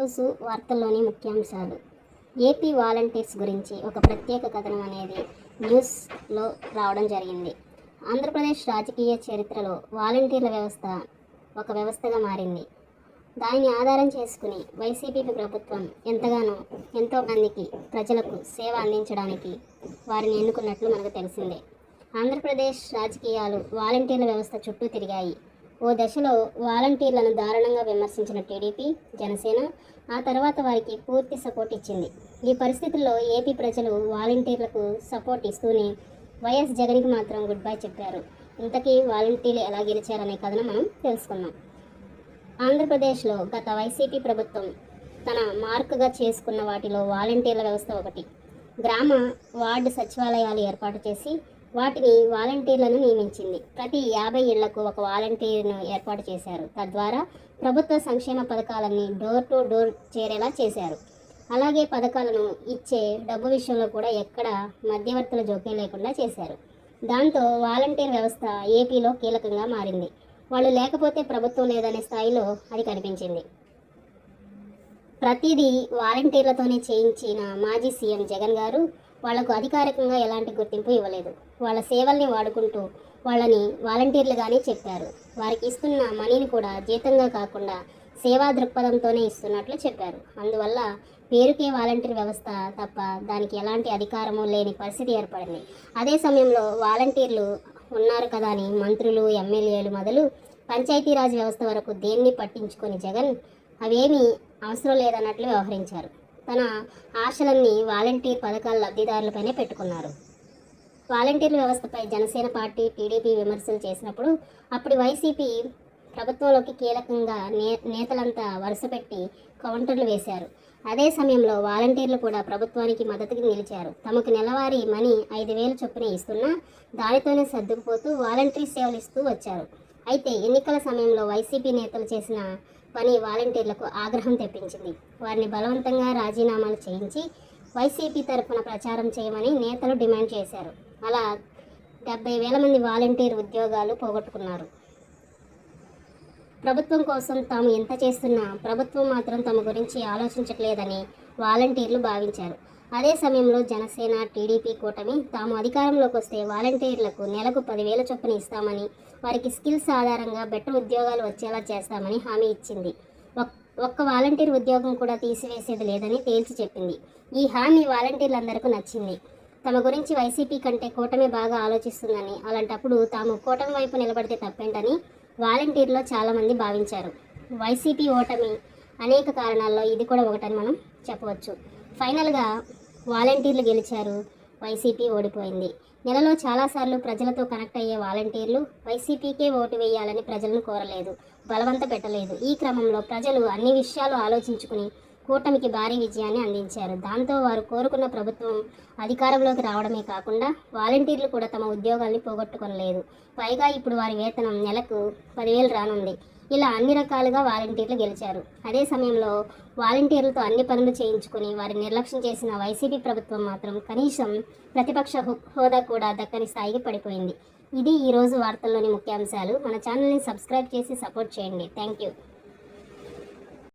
ఈరోజు వార్తల్లోని ముఖ్యాంశాలు. ఏపీ వాలంటీర్స్ గురించి ఒక ప్రత్యేక కథనం అనేది న్యూస్లో రావడం జరిగింది. ఆంధ్రప్రదేశ్ రాజకీయ చరిత్రలో వాలంటీర్ల వ్యవస్థ ఒక వ్యవస్థగా మారింది. దానిని ఆధారం చేసుకుని వైసీపీ ప్రభుత్వం ఎంతగానో ఎంతో మందికి ప్రజలకు సేవ అందించడానికి వారిని ఎన్నుకున్నట్లు మనకు తెలిసిందే. ఆంధ్రప్రదేశ్ రాజకీయాలు వాలంటీర్ల వ్యవస్థ చుట్టూ తిరిగాయి. ఓ దశలో వాలంటీర్లను దారుణంగా విమర్శించిన టీడీపీ జనసేన ఆ తర్వాత వారికి పూర్తి సపోర్ట్ ఇచ్చింది. ఈ పరిస్థితుల్లో ఏపీ ప్రజలు వాలంటీర్లకు సపోర్ట్ ఇస్తూనే వైఎస్ జగన్కి మాత్రం గుడ్ బై చెప్పారు. ఇంతకీ వాలంటీర్లు ఎలా గెలిచారనే కథను మనం తెలుసుకుందాం. ఆంధ్రప్రదేశ్లో గత వైసీపీ ప్రభుత్వం తన మార్కుగా చేసుకున్న వాటిలో వాలంటీర్ల వ్యవస్థ ఒకటి. గ్రామ వార్డు సచివాలయాలు ఏర్పాటు చేసి వాటిని వాలంటీర్లను నియమించింది. ప్రతి యాభై ఇళ్ళకు ఒక వాలంటీర్ను ఏర్పాటు చేశారు. తద్వారా ప్రభుత్వ సంక్షేమ పథకాలన్నీ డోర్ టు డోర్ చేరేలా చేశారు. అలాగే పథకాలను ఇచ్చే డబ్బు విషయంలో కూడా ఎక్కడ మధ్యవర్తుల జోక్యం లేకుండా చేశారు. దాంతో వాలంటీర్ వ్యవస్థ ఏపీలో కీలకంగా మారింది. వాళ్ళు లేకపోతే ప్రభుత్వం లేదనే స్థాయిలో అది కనిపించింది. ప్రతిదీ వాలంటీర్లతోనే చేయించిన మాజీ సీఎం జగన్ గారు వాళ్ళకు అధికారికంగా ఎలాంటి గుర్తింపు ఇవ్వలేదు. వాళ్ళ సేవల్ని వాడుకుంటూ వాళ్ళని వాలంటీర్లుగానే చెప్పారు. వారికి ఇస్తున్న మనీని కూడా జీతంగా కాకుండా సేవా దృక్పథంతోనే ఇస్తున్నట్లు చెప్పారు. అందువల్ల పేరుకే వాలంటీర్ వ్యవస్థ తప్ప దానికి ఎలాంటి అధికారము లేని పరిస్థితి ఏర్పడింది. అదే సమయంలో వాలంటీర్లు ఉన్నారు కదా అని మంత్రులు ఎమ్మెల్యేలు మొదలు పంచాయతీరాజ్ వ్యవస్థ వరకు దేన్ని పట్టించుకొని జగన్ అవేమీ అవసరం లేదన్నట్లు వ్యవహరించారు. తన ఆశలన్నీ వాలంటీర్ పథకాల లబ్ధిదారులపైనే పెట్టుకున్నారు. వాలంటీర్ వ్యవస్థపై జనసేన పార్టీ టీడీపీ విమర్శలు చేసినప్పుడు అప్పుడు వైసీపీ ప్రభుత్వంలోకి కీలకంగా నే నేతలంతా వరుసపెట్టి కౌంటర్లు వేశారు. అదే సమయంలో వాలంటీర్లు కూడా ప్రభుత్వానికి మద్దతుకి నిలిచారు. తమకు నెలవారీ మనీ ఐదు వేలు చొప్పున ఇస్తున్నా దానితోనే సర్దుకుపోతూ వాలంటీర్ సేవలు ఇస్తూ వచ్చారు. అయితే ఎన్నికల సమయంలో వైసీపీ నేతలు చేసిన పని వాలంటీర్లకు ఆగ్రహం తెప్పించింది. వారిని బలవంతంగా రాజీనామాలు చేయించి వైసీపీ తరఫున ప్రచారం చేయమని నేతలు డిమాండ్ చేశారు. అలా డెబ్బై వేల మంది వాలంటీర్ ఉద్యోగాలు పోగొట్టుకున్నారు. ప్రభుత్వం కోసం తాము ఎంత చేస్తున్నా ప్రభుత్వం మాత్రం తమ గురించి ఆలోచించట్లేదని వాలంటీర్లు భావించారు. అదే సమయంలో జనసేన టీడీపీ కూటమి తాము అధికారంలోకి వస్తే వాలంటీర్లకు నెలకు పదివేల చొప్పున ఇస్తామని వారికి స్కిల్స్ ఆధారంగా బెటర్ ఉద్యోగాలు వచ్చేలా చేస్తామని హామీ ఇచ్చింది. ఒక్క వాలంటీర్ ఉద్యోగం కూడా తీసివేసేది లేదని తేల్చి చెప్పింది. ఈ హామీ వాలంటీర్లందరికీ నచ్చింది. తమ గురించి వైసీపీ కంటే కూటమి బాగా ఆలోచిస్తుందని అలాంటప్పుడు తాము కూటమి వైపు నిలబడితే తప్పేంటని వాలంటీర్లో చాలామంది భావించారు. వైసీపీ ఓటమి అనేక కారణాల్లో ఇది కూడా ఒకటని మనం చెప్పవచ్చు. ఫైనల్గా వాలంటీర్లు గెలిచారు. వైసీపీ ఓడిపోయింది. నెలలో చాలాసార్లు ప్రజలతో కనెక్ట్ అయ్యే వాలంటీర్లు వైసీపీకే ఓటు వేయాలని ప్రజలను కోరలేదు బలవంత పెట్టలేదు. ఈ క్రమంలో ప్రజలు అన్ని విషయాలు ఆలోచించుకుని కూటమికి భారీ విజయాన్ని అందించారు. దాంతో వారు కోరుకున్న ప్రభుత్వం అధికారంలోకి రావడమే కాకుండా వాలంటీర్లు కూడా తమ ఉద్యోగాల్ని పోగొట్టుకొనలేదు. పైగా ఇప్పుడు వారి వేతనం నెలకు పదివేలు రానుంది. ఇలా అన్ని రకాలుగా వాలంటీర్లు గెలిచారు. అదే సమయంలో వాలంటీర్లతో అన్ని పనులు చేయించుకుని వారి నిర్లక్ష్యం చేసిన వైసీపీ ప్రభుత్వం మాత్రం కనీసం ప్రతిపక్ష హోదా కూడా దక్కని స్థాయికి పడిపోయింది. ఇది ఈరోజు వార్తల్లోని ముఖ్యాంశాలు. మన ఛానల్ని సబ్స్క్రైబ్ చేసి సపోర్ట్ చేయండి. Thank you